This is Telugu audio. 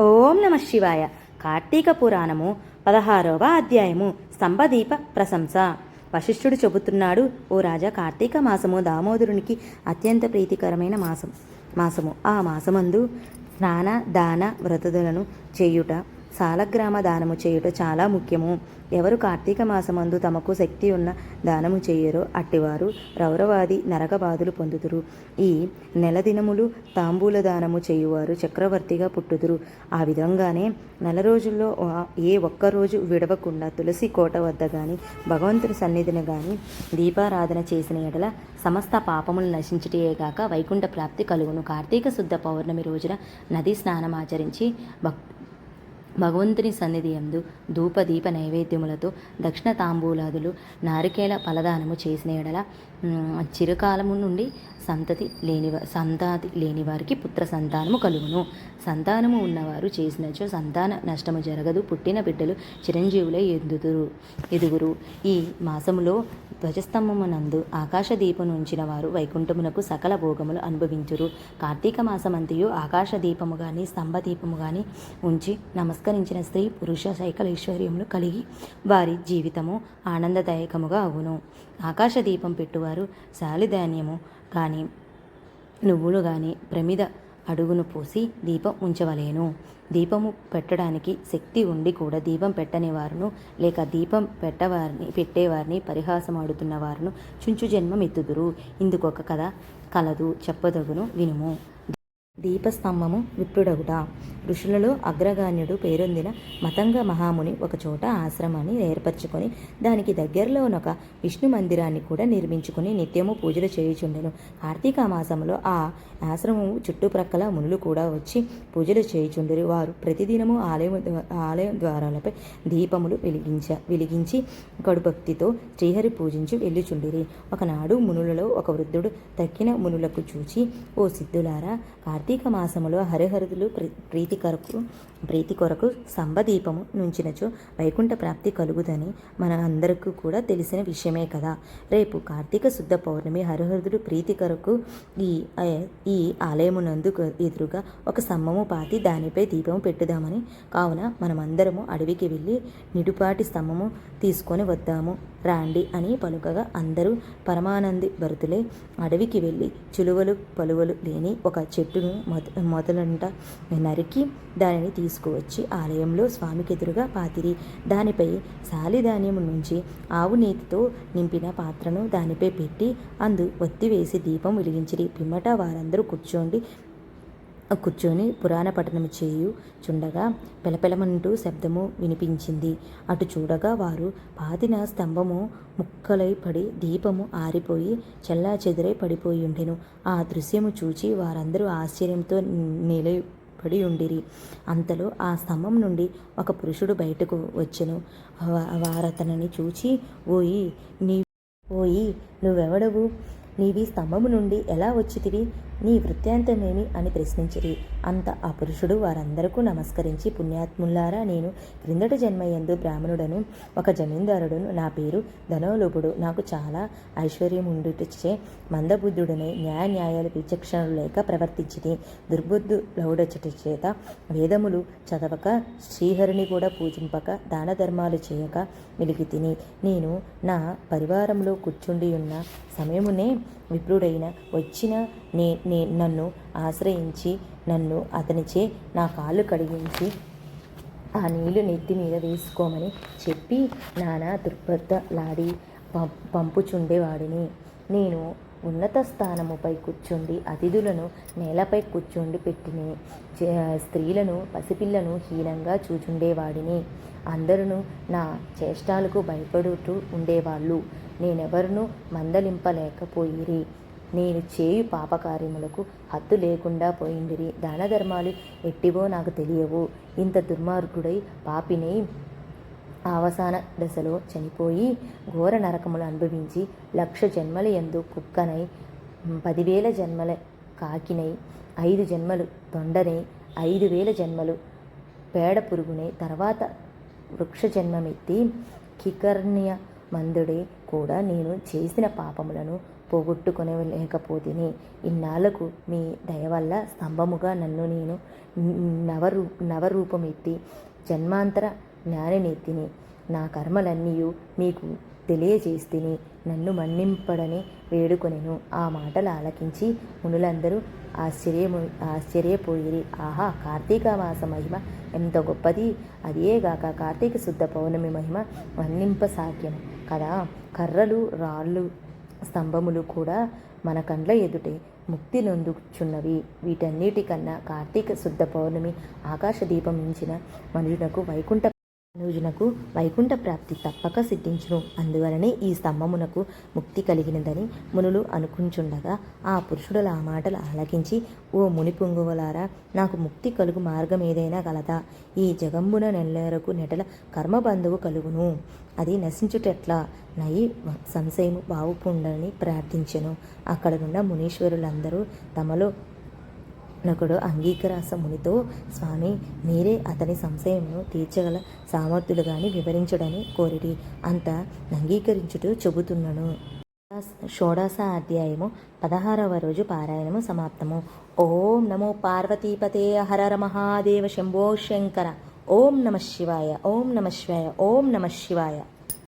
ఓం నమ శివాయ. కార్తీక పురాణము పదహారవ అధ్యాయము. స్తంభదీప ప్రశంస. వశిష్ఠుడు చెబుతున్నాడు ఓ రాజా కార్తీక మాసము దామోదరునికి అత్యంత ప్రీతికరమైన మాసం మాసము. ఆ మాసమందు స్నాన దాన వ్రతదులను చేయుట సాలగ్రామ దానము చేయుట చాలా ముఖ్యము. ఎవరు కార్తీక మాసమందు తమకు శక్తి ఉన్న దానము చేయరో అట్టివారు రౌరవాది నరకబాధులు పొందుదురు. ఈ నెల దినములు తాంబూల దానము చేయువారు చక్రవర్తిగా పుట్టుదురు. ఆ విధంగానే నెల రోజుల్లో ఏ ఒక్క రోజు విడవకుండా తులసి కోట వద్ద కానీ భగవంతుని సన్నిధిని కానీ దీపారాధన చేసిన ఎడల సమస్త పాపములు నశించుటేగాక వైకుంఠ ప్రాప్తి కలుగును. కార్తీక శుద్ధ పౌర్ణమి రోజున నదీ స్నానం ఆచరించి భక్ భగవంతుని సన్నిధి యందు ధూపదీప నైవేద్యములతో దక్షిణ తాంబూలాదులు నారికేల ఫలదానము చేసిన ఎడల చిరకాలము నుండి సంతతి లేని సంతాతి లేని వారికి పుత్ర సంతానము కలుగును. సంతానము ఉన్నవారు చేసినచో సంతాన నష్టము జరగదు. పుట్టిన బిడ్డలు చిరంజీవులే ఎదుగుదురు ఎదుగురు. ఈ మాసములో ధ్వజస్తంభమునందు ఆకాశ దీపం ఉంచిన వారు వైకుంఠమునకు సకల భోగములు అనుభవించురు. కార్తీక మాసమంతయు ఆకాశ దీపము కానీ స్తంభ దీపము కానీ ఉంచి నమస్కరించిన స్త్రీ పురుష సైకల ఐశ్వర్యములు కలిగి వారి జీవితము ఆనందదాయకముగా అవును. ఆకాశ దీపం పెట్టువారు శాలిధాన్యము కానీ నువ్వులు కానీ ప్రమిద అడుగును పోసి దీపం ఉంచవలేను. దీపము పెట్టడానికి శక్తి ఉండి కూడా దీపం పెట్టని వారును లేక దీపం పెట్టవారిని పెట్టేవారిని పరిహాసమాడుతున్న వారును చుంచు జన్మం ఎత్తుదురు ఇందుకొక కథ కలదు చెప్పదగును వినుము. దీపస్తంభము విప్రుడగుట. ఋషులలో అగ్రగాన్యుడు పేరొందిన మతంగ మహాముని ఒకచోట ఆశ్రమాన్ని ఏర్పరచుకొని దానికి దగ్గరలోనొక విష్ణు మందిరాన్ని కూడా నిర్మించుకుని నిత్యము పూజలు చేయుచుండెను. కార్తీక మాసంలో ఆ ఆశ్రమము చుట్టుప్రక్కల మునులు కూడా వచ్చి పూజలు చేయుచుండరు. వారు ప్రతిదినము ఆలయం ఆలయం ద్వారాలపై దీపములు వెలిగించ వెలిగించి కడుభక్తితో శ్రీహరి పూజించి వెళ్ళుచుండిరి. ఒకనాడు మునులలో ఒక వృద్ధుడు తక్కిన మునులకు చూచి ఓ సిద్ధులారా కార్తీక మాసములో హరిహరుదులు ప్రీ- ప్రీతి కొరకు ప్రీతి కొరకు సంబదీపము నుంచినచో వైకుంఠ ప్రాప్తి కలుగుదని మన అందరికీ కూడా తెలిసిన విషయమే కదా. రేపు కార్తీక శుద్ధ పౌర్ణమి హరిహరుదుడు ప్రీతి కొరకు ఈ ఈ ఆలయమునందు ఎదురుగా ఒక స్తంభము పాతి దానిపై దీపము పెట్టుదామని కావున మనమందరము అడవికి వెళ్ళి నిడుపాటి స్తంభము తీసుకొని వద్దాము. రాండి అని పలుకగా అందరూ పరమానంది భరతులే అడవికి వెళ్ళి చిలువలు పలువలు లేని ఒక చెట్టును మొద మొదలంట నరికి దానిని తీసుకువచ్చి ఆలయంలో స్వామికి ఎదురుగా పాతిరి. దానిపై సాలిధాన్యము నుంచి ఆవు నేతితో నింపిన పాత్రను దానిపై పెట్టి అందు ఒత్తి వేసి దీపం వెలిగించిరి. పిమ్మట వారందరూ కూర్చోండి. కూర్చొని పురాణ పఠనం చేయు చుండగా పెలపెలమంటూ శబ్దము వినిపించింది. అటు చూడగా వారు పాతిన స్తంభము ముక్కలై పడి దీపము ఆరిపోయి చెల్లా చెదురై పడిపోయి ఉండెను ఆ దృశ్యము చూచి వారందరూ ఆశ్చర్యంతో నిలై పడి ఉండిరి. అంతలో ఆ స్తంభం నుండి ఒక పురుషుడు బయటకు వచ్చెను. వారతనని చూచి ఓయి నీ ఓయి నువ్వెవడవు? నీవి స్తంభము నుండి ఎలా వచ్చితివి? నీ వృత్తాంతమేమి? అని ప్రశ్నించిరి. అంత ఆ పురుషుడు వారందరకు నమస్కరించి పుణ్యాత్ములారా నేను క్రిందట జన్మయందు బ్రాహ్మణుడను ఒక జమీందారుడును నా పేరు ధనోలుపుడు. నాకు చాలా ఐశ్వర్యం ఉండుటచే మందబుద్ధుడనై న్యాయ న్యాయాలు విచక్షణలు లేక ప్రవర్తించింది దుర్బుద్ధు లౌడచట చేత వేదములు చదవక శ్రీహరిని కూడా పూజింపక దాన ధర్మాలు చేయక వెలిగి తిని నేను నా పరివారంలో కూర్చుండి ఉన్న సమయమునే విప్రుడైన వచ్చిన నే నే నన్ను ఆశ్రయించి నన్ను అతనిచే నా కాళ్ళు కడిగించి ఆ నీళ్ళు నెత్తి మీద వేసుకోమని చెప్పి నానా దుర్బద్ధలాడి పం పంపుచుండేవాడిని. నేను ఉన్నత స్థానముపై కూర్చుండి అతిథులను నేలపై కూర్చుండి పెట్టిని. చే- స్త్రీలను పసిపిల్లను హీనంగా చూచుండేవాడిని. అందరూ నా చేష్టాలకు భయపడుతూ ఉండేవాళ్ళు. నేనెవరినూ మందలింపలేకపోయిరి. నేను చేయు పాపకార్యములకు హద్దు లేకుండా పోయిండిరి. దాన ధర్మాలు ఎట్టివో నాకు తెలియవు. ఇంత దుర్మార్గుడై పాపినై అవసాన దశలో చనిపోయి ఘోర నరకములు అనుభవించి లక్ష జన్మల ఎందు కుక్కనై పదివేల జన్మల కాకినై ఐదు జన్మలు తొండనై ఐదు వేల జన్మలు పేడ పురుగునై తర్వాత వృక్ష జన్మమెత్తి కికర్ణ్య మందుడే కూడా నేను చేసిన పాపములను పోగొట్టుకొనలేకపోతిని. ఇన్నాళ్ళకు మీ దయ వల్ల స్తంభముగా నన్ను నేను నవరూ నవరూపమెత్తి జన్మాంతర జ్ఞాననీతిని నా కర్మలన్నీయు మీకు తెలియజేస్తిని నన్ను మన్నింపడని వేడుకొనెను. ఆ మాటలు ఆలకించి మునులందరూ ఆశ్చర్యము ఆశ్చర్యపోయిరి. ఆహా కార్తీక మాస మహిమ ఎంత గొప్పది. అదేగాక కార్తీక శుద్ధ పౌర్ణమి మహిమ వర్ణింపసాధ్యము కదా కర్రలు రాళ్ళు స్తంభములు కూడా మన కండ్ల ఎదుటే ముక్తి నొందుచున్నవి. వీటన్నిటికన్నా కార్తీక శుద్ధ పౌర్ణమి ఆకాశ దీపం మించిన మనుషులకు వైకుంఠ మనుజునకు వైకుంఠ ప్రాప్తి తప్పక సిద్ధించును. అందువలనే ఈ స్తంభమునకు ముక్తి కలిగినదని మునులు అనుకుంచుండగా ఆ పురుషుడుల ఆ మాటలు ఆలకించి ఓ ముని పొంగువలారా నాకు ముక్తి కలుగు మార్గం ఏదైనా కలదా ఈ జగంబున నెల్లేరకు నెటల కర్మబంధువు కలుగును. అది నశించుటెట్లా? నయి సంశయము బావుపుండని ప్రార్థించెను. అక్కడనున్న మునీశ్వరులందరూ తమలో నకుడు అంగీకరాస మునితో స్వామి మీరే అతని సంశయమును తీర్చగల సామర్థ్యులు గాని వివరించుడని కోరిడి అంత అంగీకరించుటూ చెబుతున్నాను. షోడశ అధ్యాయము పదహారవ రోజు పారాయణము సమాప్తము. ఓం నమో పార్వతీపతే హరర మహాదేవ శంభో శంకర. ఓం నమ శివాయ ఓం నమ శివాయ ఓం నమ శివాయ.